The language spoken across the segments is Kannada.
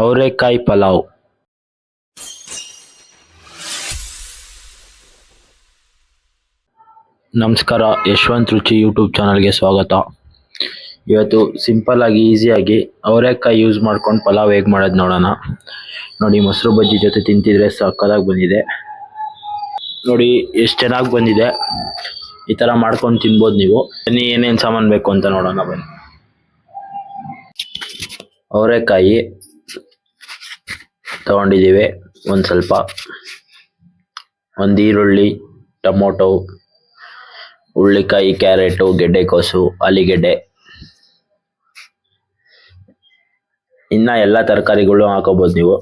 ಅವರೆಕಾಯಿ ಪಲಾವ್. ನಮಸ್ಕಾರ, ಯಶವಂತ್ ರುಚಿ ಯೂಟ್ಯೂಬ್ ಚಾನಲ್ಗೆ ಸ್ವಾಗತ. ಇವತ್ತು ಸಿಂಪಲ್ ಆಗಿ ಈಸಿಯಾಗಿ ಅವರೆಕಾಯಿ ಯೂಸ್ ಮಾಡ್ಕೊಂಡು ಪಲಾವ್ ಹೇಗೆ ಮಾಡೋದು ನೋಡೋಣ. ನೋಡಿ, ಮೊಸರು ಬಜ್ಜಿ ಜೊತೆ ತಿಂತಿದ್ರೆ ಸಕ್ಕದಾಗಿ ಬಂದಿದೆ. ನೋಡಿ, ಎಷ್ಟು ಚೆನ್ನಾಗಿ ಬಂದಿದೆ. ಈ ಥರ ಮಾಡ್ಕೊಂಡು ತಿನ್ಬೋದು ನೀವು. ಬನ್ನಿ ಏನೇನು ಸಾಮಾನು ಬೇಕು ಅಂತ ನೋಡೋಣ, ಬನ್ನಿ. ಅವರೆಕಾಯಿ ತಗೊಂಡಿದ್ದೀವಿ. ಒಂದು ಸ್ವಲ್ಪ. ಒಂದು ಈರುಳ್ಳಿ, ಟೊಮೊಟೊ ಹುಳ್ಳಿಕಾಯಿ ಕ್ಯಾರೆಟು ಗೆಡ್ಡೆಕೋಸು ಆಲಿಗೆಡ್ಡೆ ಇನ್ನ ಎಲ್ಲ ತರಕಾರಿಗಳು ಹಾಕೋಬೋದು ನೀವು.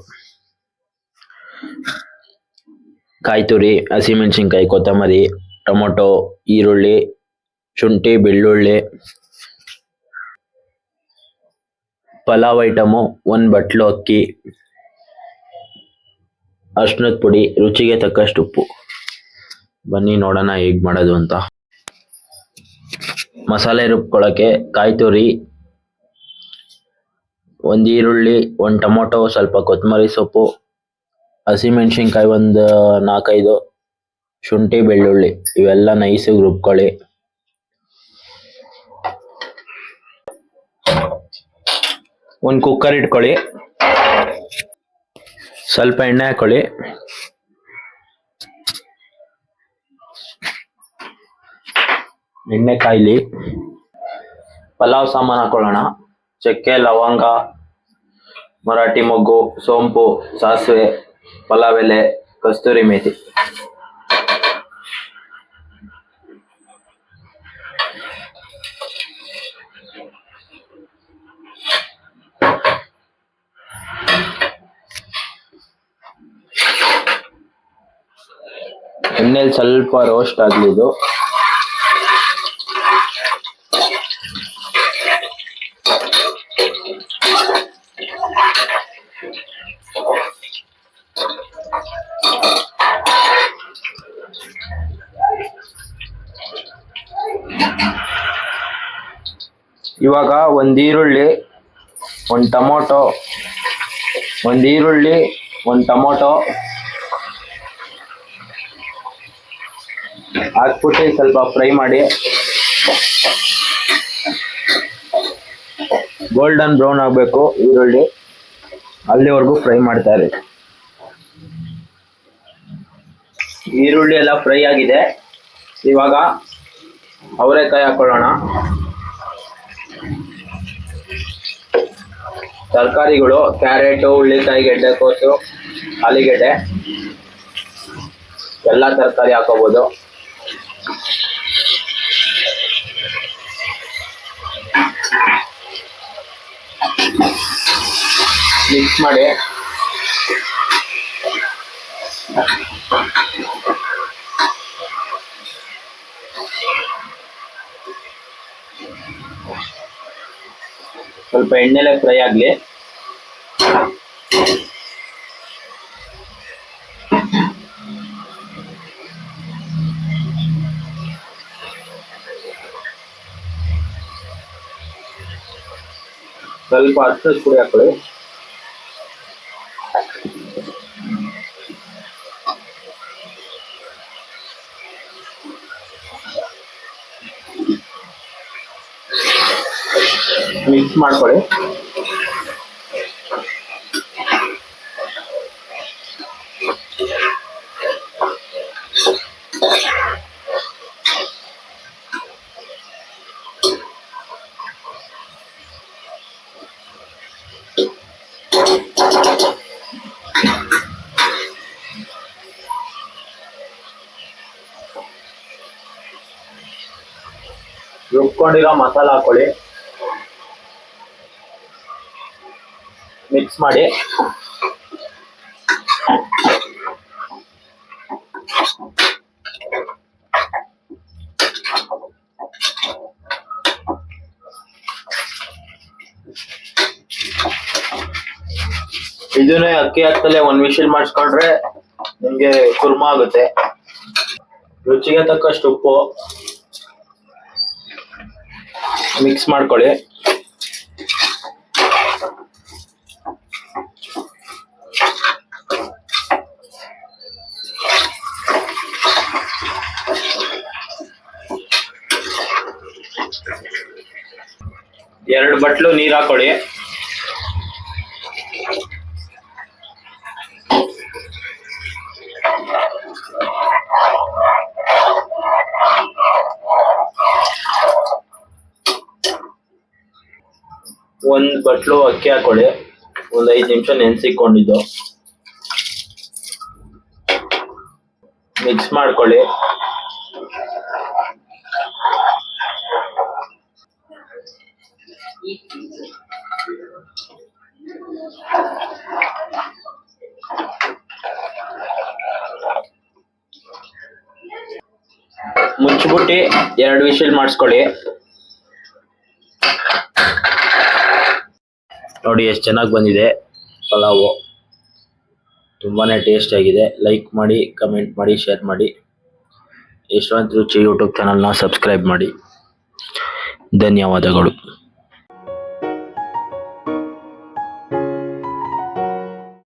ಕಾಯಿ ತುರಿ ಹಸಿಮೆಣಸಿನ್ಕಾಯಿ, ಕೊತ್ತಂಬರಿ, ಟೊಮೊಟೊ, ಈರುಳ್ಳಿ, ಶುಂಠಿ, ಬೆಳ್ಳುಳ್ಳಿ. ಪಲಾವ್ ಐಟಮು, ಒಂದು ಬಟ್ಲು, ಅಕ್ಕಿ ಅರ್ಶಿನದ ಪುಡಿ, ರುಚಿಗೆ ತಕ್ಕಷ್ಟು ಉಪ್ಪು. ಬನ್ನಿ ನೋಡೋಣ ಹೇಗೆ ಮಾಡೋದು ಅಂತ. ಮಸಾಲೆ ರುಬ್ಕೊಳ್ಳೋಕ್ಕೆ ಕಾಯಿ ತುರಿ, ಒಂದು ಈರುಳ್ಳಿ, ಒಂದು ಟೊಮೊಟೊ, ಸ್ವಲ್ಪ ಕೊತ್ತಂಬರಿ ಸೊಪ್ಪು, ಹಸಿಮೆಣಸಿನ್ಕಾಯಿ ಒಂದು ನಾಲ್ಕೈದು, ಶುಂಠಿ ಬೆಳ್ಳುಳ್ಳಿ, ಇವೆಲ್ಲ ನೈಸಿಗೆ ರುಬ್ಕೊಳ್ಳಿ. ಒಂದು ಕುಕ್ಕರ್ ಇಟ್ಕೊಳ್ಳಿ. ಸ್ವಲ್ಪ ಎಣ್ಣೆ ಹಾಕೊಳ್ಳಿ. ಎಣ್ಣೆ ಕಾಯಿಲಿ. ಪಲಾವ್ ಸಾಮಾನು ಹಾಕೊಳ್ಳೋಣ. ಚಕ್ಕೆ, ಲವಂಗ, ಮರಾಠಿ ಮೊಗ್ಗು, ಸೋಂಪು, ಸಾಸಿವೆ, ಪಲಾವ್ ಎಲೆ, ಕಸ್ತೂರಿ ಮೇಥಿ. ಎಣ್ಣೆಲಿ ಸ್ವಲ್ಪ ರೋಸ್ಟ್ ಆಗ್ಲಿ ಇದು. ಇವಾಗ ಒಂದ್ ಈರುಳ್ಳಿ ಒಂದ್ ಟೊಮೊಟೊ ಒಂದ್ ಈರುಳ್ಳಿ ಒಂದ್ ಟೊಮೊಟೊ ಹಾಕ್ಬಿಟ್ಟು ಸ್ವಲ್ಪ ಫ್ರೈ ಮಾಡಿ. ಗೋಲ್ಡನ್ ಬ್ರೌನ್ ಆಗಬೇಕು, ಈರುಳ್ಳಿ. ಅಲ್ಲಿವರೆಗೂ ಫ್ರೈ ಮಾಡ್ತಾ ಇರಿ. ಈರುಳ್ಳಿ ಎಲ್ಲ ಫ್ರೈ ಆಗಿದೆ. ಇವಾಗ ಅವರೆಕಾಯಿ ಹಾಕೊಳ್ಳೋಣ. ತರಕಾರಿಗಳು, ಕ್ಯಾರೆಟು ಹುಳ್ಳಿಕಾಯಿ ಗೆಡ್ಡೆಕೋಸು ಆಲಿಗೆಡ್ಡೆ. ಎಲ್ಲ ತರಕಾರಿ ಹಾಕೋಬೋದು. ಮಿಕ್ಸ್ ಮಾಡಿ. ಸ್ವಲ್ಪ ಎಣ್ಣೆಲೆ ಫ್ರೈ ಆಗಲಿ. ಸ್ವಲ್ಪ ಅರ್ಶಿನ ಪುಡಿ ಹಾಕೊಳ್ಳಿ ಮಿಕ್ಸ್ ಮಾಡ್ಕೊಳ್ಳಿ ರುಬ್ಕೊಂಡಿರೋ ಮಸಾಲ ಹಾಕೊಳ್ಳಿ ಮಿಕ್ಸ್ ಮಾಡಿ. ಇದನ್ನೇ ಅಕ್ಕಿ ಹಾಕ್ತಲೇ ಒಂದ್ ಮಿಷನ್ ಮಾಡಿಸ್ಕೊಂಡ್ರೆ ನಿಮ್ಗೆ ಕುರ್ಮಾ ಆಗುತ್ತೆ. ರುಚಿಗೆ ತಕ್ಕಷ್ಟು ಉಪ್ಪು. ಮಿಕ್ಸ್ ಮಾಡ್ಕೊಳ್ಳಿ. ಬಟ್ಲು ನೀರು ಹಾಕೊಳ್ಳಿ ಒಂದ್ ಬಟ್ಲು ಅಕ್ಕಿ ಹಾಕೊಳ್ಳಿ ಒಂದ್ ಐದ್ ನಿಮಿಷ ನೆನ್ಸಿಕೊಂಡಿದ್ದು. ಮಿಕ್ಸ್ ಮಾಡ್ಕೊಳ್ಳಿ. ಮುಚ್ಚಿಬಿಟ್ಟು ಎರಡು ವಿಷಲ್ ಮಾಡಿಸ್ಕೊಳ್ಳಿ. ನೋಡಿ, ಎಷ್ಟು ಚೆನ್ನಾಗಿ ಬಂದಿದೆ ಪಲಾವು. ತುಂಬಾ ಟೇಸ್ಟ್ ಆಗಿದೆ. ಲೈಕ್ ಮಾಡಿ ಕಮೆಂಟ್ ಮಾಡಿ ಶೇರ್ ಮಾಡಿ. ಯಶವಂತ್ ರುಚಿ ಯೂಟ್ಯೂಬ್ ಚಾನಲ್ನ ಸಬ್ಸ್ಕ್ರೈಬ್ ಮಾಡಿ. ಧನ್ಯವಾದಗಳು.